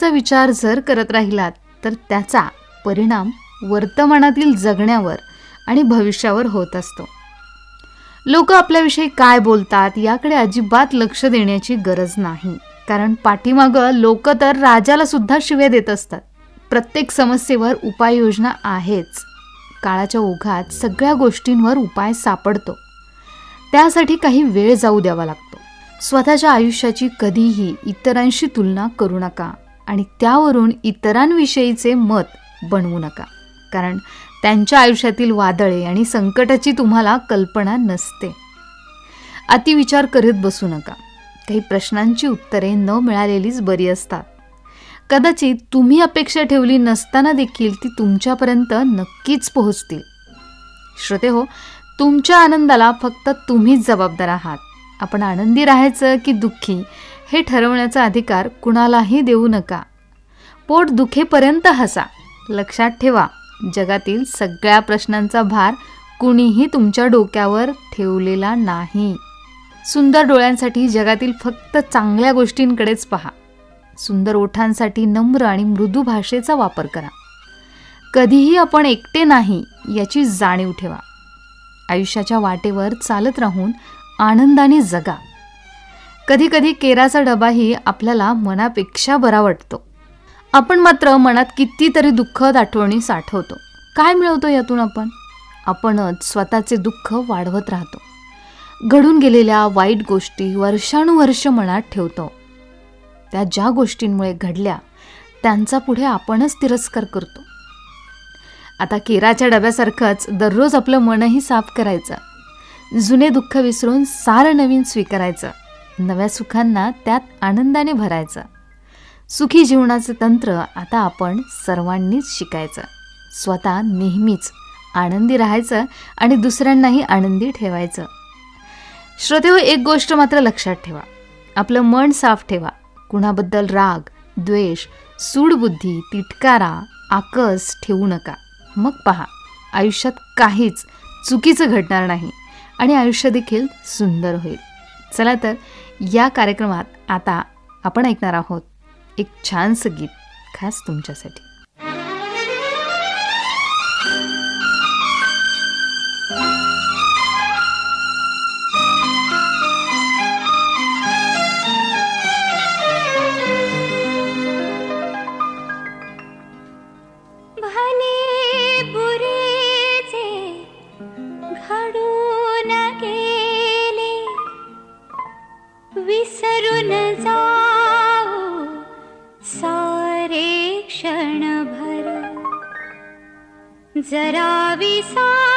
चा विचार जर करत राहिलात तर त्याचा परिणाम वर्तमानातील जगण्यावर आणि भविष्यावर होत असतो. लोक आपल्याविषयी काय बोलतात याकडे अजिबात लक्ष देण्याची गरज नाही. कारण पाठीमागं लोक तर राजाला सुद्धा शिव्या देत असतात. प्रत्येक समस्येवर उपाययोजना आहेच. काळाच्या ओघात सगळ्या गोष्टींवर उपाय सापडतो. त्यासाठी काही वेळ जाऊ द्यावा लागतो. स्वतःच्या आयुष्याची कधीही इतरांशी तुलना करू नका. आणि त्यावरून इतरांविषयीचे मत बनवू नका. कारण त्यांच्या आयुष्यातील वादळे आणि संकटाची तुम्हाला कल्पना नसते. अतिविचार करीत बसू नका. काही प्रश्नांची उत्तरे न मिळालेलीच बरी असतात. कदाचित तुम्ही अपेक्षा ठेवली नसताना देखील ती तुमच्यापर्यंत नक्कीच पोहोचतील. श्रोते हो तुमच्या आनंदाला फक्त तुम्हीच जबाबदार आहात. आपण आनंदी राहायचं की दुःखी हे ठरवण्याचा अधिकार कुणालाही देऊ नका. पोट दुखेपर्यंत हसा. लक्षात ठेवा जगातील सगळ्या प्रश्नांचा भार कुणीही तुमच्या डोक्यावर ठेवलेला नाही. सुंदर डोळ्यांसाठी जगातील फक्त चांगल्या गोष्टींकडेच पहा. सुंदर ओठांसाठी नम्र आणि मृदू भाषेचा वापर करा. कधीही आपण एकटे नाही याची जाणीव ठेवा. आयुष्याच्या वाटेवर चालत राहून आनंदाने जगा. कधीकधी केराचा डबाही आपल्याला मनापेक्षा बरा वाटतो. आपण मात्र मनात कितीतरी दुःखद आठवणी साठवतो. काय मिळवतो यातून आपण? आपणच स्वतःचे दुःख वाढवत राहतो. घडून गेलेल्या वाईट गोष्टी वर्षानुवर्ष मनात ठेवतो. त्या ज्या गोष्टींमुळे घडल्या त्यांचा पुढे आपणच तिरस्कार करतो. आता केराच्या डब्यासारखंच दररोज आपलं मनही साफ करायचं. जुने दुःख विसरून सारं नवीन स्वीकारायचं. नव्या सुखांना त्यात आनंदाने भरायचं. सुखी जीवनाचं तंत्र आता आपण सर्वांनीच शिकायचं. स्वतः नेहमीच आनंदी राहायचं आणि दुसऱ्यांनाही आनंदी ठेवायचं. श्रोते हो एक गोष्ट मात्र लक्षात ठेवा. आपलं मन साफ ठेवा. कुणाबद्दल राग द्वेष सूडबुद्धी तिटकारा आकस ठेवू नका. मग पहा आयुष्यात काहीच चुकीचं घडणार नाही आणि आयुष्य देखील सुंदर होईल. चला तर या कार्यक्रमात आता आपण ऐकणार आहोत एक छानसं गीत खास तुमच्यासाठी. जरा विसा